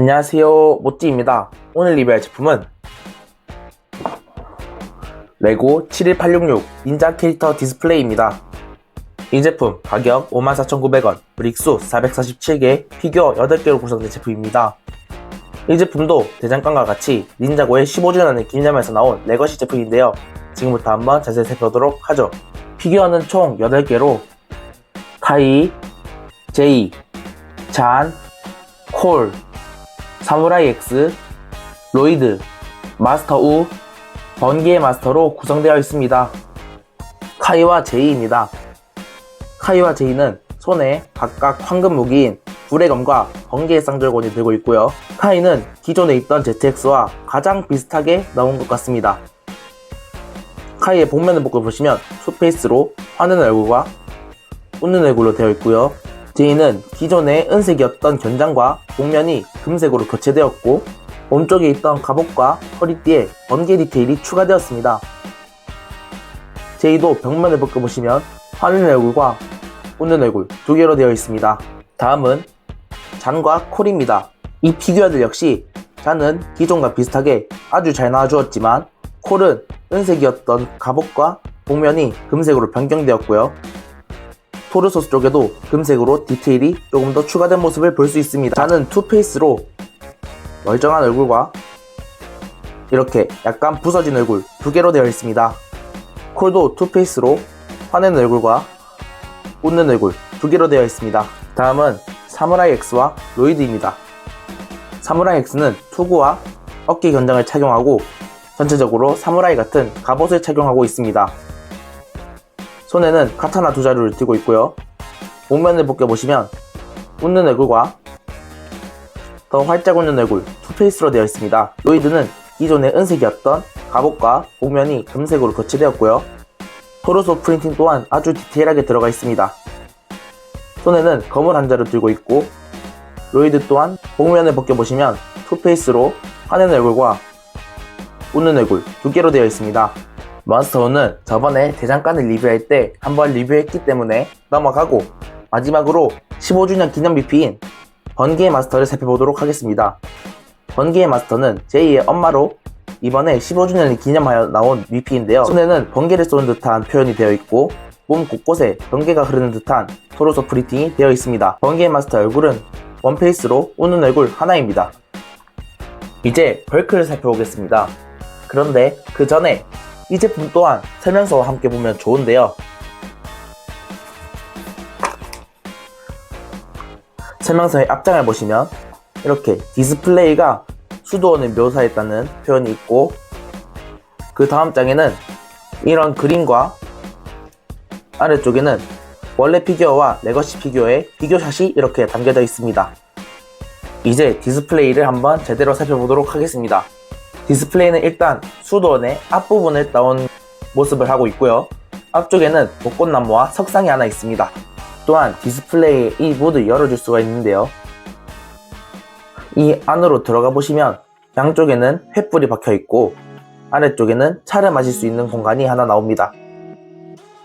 안녕하세요. 모찌입니다. 오늘 리뷰할 제품은 레고 71866 닌자 캐릭터 디스플레이입니다. 이 제품 가격 54,900원 브릭수 447개 피규어 8개로 구성된 제품입니다. 이 제품도 대장간과 같이 닌자고의 15주년을 기념해서 나온 레거시 제품인데요. 지금부터 한번 자세히 살펴보도록 하죠. 피규어는 총 8개로 카이, 제이, 잔, 콜, 사무라이 X, 로이드, 마스터 우, 번개의 마스터로 구성되어 있습니다. 카이와 제이입니다. 카이와 제이는 손에 각각 황금 무기인 불의 검과 번개의 쌍절곤이 들고 있고요. 카이는 기존에 있던 ZX와 가장 비슷하게 나온 것 같습니다. 카이의 복면을 복을 보시면 투페이스로 화는 얼굴과 웃는 얼굴로 되어 있고요. 제이는 기존의 은색이었던 견장과 복면이 금색으로 교체되었고 몸쪽에 있던 갑옷과 허리띠에 번개 디테일이 추가되었습니다. 제이도 벽면을 벗겨보시면 화는 얼굴과 웃는 얼굴 두 개로 되어 있습니다. 다음은 잔과 콜입니다. 이 피규어들 역시 잔은 기존과 비슷하게 아주 잘 나와주었지만 콜은 은색이었던 갑옷과 복면이 금색으로 변경되었고요. 토르소스 쪽에도 금색으로 디테일이 조금 더 추가된 모습을 볼 수 있습니다. 잔은 투페이스로 멀쩡한 얼굴과 이렇게 약간 부서진 얼굴 두 개로 되어 있습니다. 콜도 투페이스로 화낸 얼굴과 웃는 얼굴 두 개로 되어 있습니다. 다음은 사무라이 X와 로이드입니다. 사무라이 X는 투구와 어깨 견장을 착용하고 전체적으로 사무라이 같은 갑옷을 착용하고 있습니다. 손에는 카타나 두 자루를 들고 있고요. 목면을 벗겨보시면 웃는 얼굴과 더 활짝 웃는 얼굴 투페이스로 되어 있습니다. 로이드는 기존의 은색이었던 갑옷과 목면이 금색으로 교체되었고요. 토르소 프린팅 또한 아주 디테일하게 들어가 있습니다. 손에는 검을 한 자루 들고 있고 로이드 또한 목면을 벗겨보시면 투페이스로 화낸 얼굴과 웃는 얼굴 두 개로 되어 있습니다. 몬스터는 저번에 대장간을 리뷰할 때 한번 리뷰했기 때문에 넘어가고 마지막으로 15주년 기념 BP인 번개의 마스터를 살펴보도록 하겠습니다. 번개의 마스터는 제이의 엄마로 이번에 15주년을 기념하여 나온 BP인데요. 손에는 번개를 쏘는 듯한 표현이 되어 있고 몸 곳곳에 번개가 흐르는 듯한 토로소 프리팅이 되어 있습니다. 번개의 마스터 얼굴은 원페이스로 웃는 얼굴 하나입니다. 이제 벌크를 살펴보겠습니다. 그런데 그 전에 이 제품 또한 설명서와 함께 보면 좋은데요. 설명서의 앞장을 보시면 이렇게 디스플레이가 수도원을 묘사했다는 표현이 있고 그 다음 장에는 이런 그림과 아래쪽에는 원래 피규어와 레거시 피규어의 비교샷이 이렇게 담겨져 있습니다. 이제 디스플레이를 한번 제대로 살펴보도록 하겠습니다. 디스플레이는 일단 수도원의 앞부분을 따온 모습을 하고 있고요. 앞쪽에는 벚꽃나무와 석상이 하나 있습니다. 또한 디스플레이의 이 모두 열어줄 수가 있는데요. 이 안으로 들어가 보시면 양쪽에는 횃불이 박혀 있고 아래쪽에는 차를 마실 수 있는 공간이 하나 나옵니다.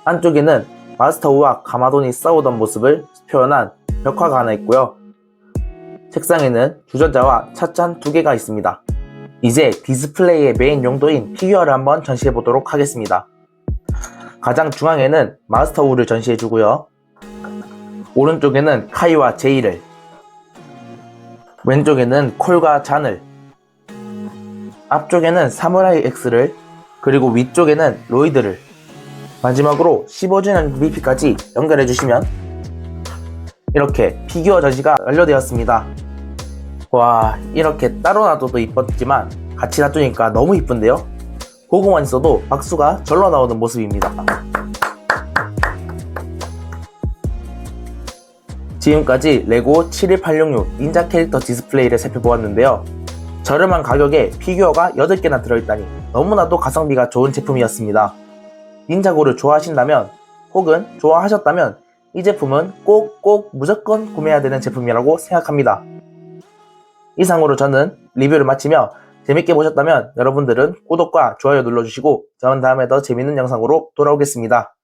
안쪽에는 마스터우와 가마돈이 싸우던 모습을 표현한 벽화가 하나 있고요. 책상에는 주전자와 찻잔 두 개가 있습니다. 이제 디스플레이의 메인 용도인 피규어를 한번 전시해 보도록 하겠습니다. 가장 중앙에는 마스터 우를 전시해 주고요. 오른쪽에는 카이와 제이를 왼쪽에는 콜과 잔을 앞쪽에는 사무라이 X를 그리고 위쪽에는 로이드를 마지막으로 15주년 VP까지 연결해 주시면 이렇게 피규어 전시가 완료되었습니다. 와 이렇게 따로 놔둬도 이뻤지만 같이 놔두니까 너무 이쁜데요? 보고만 있어도 박수가 절로 나오는 모습입니다. 지금까지 레고 71866 닌자 캐릭터 디스플레이를 살펴보았는데요. 저렴한 가격에 피규어가 8개나 들어있다니 너무나도 가성비가 좋은 제품이었습니다. 닌자고를 좋아하신다면 혹은 좋아하셨다면 이 제품은 꼭꼭 무조건 구매해야 되는 제품이라고 생각합니다. 이상으로 저는 리뷰를 마치며 재밌게 보셨다면 여러분들은 구독과 좋아요 눌러주시고 저는 다음에 더 재밌는 영상으로 돌아오겠습니다.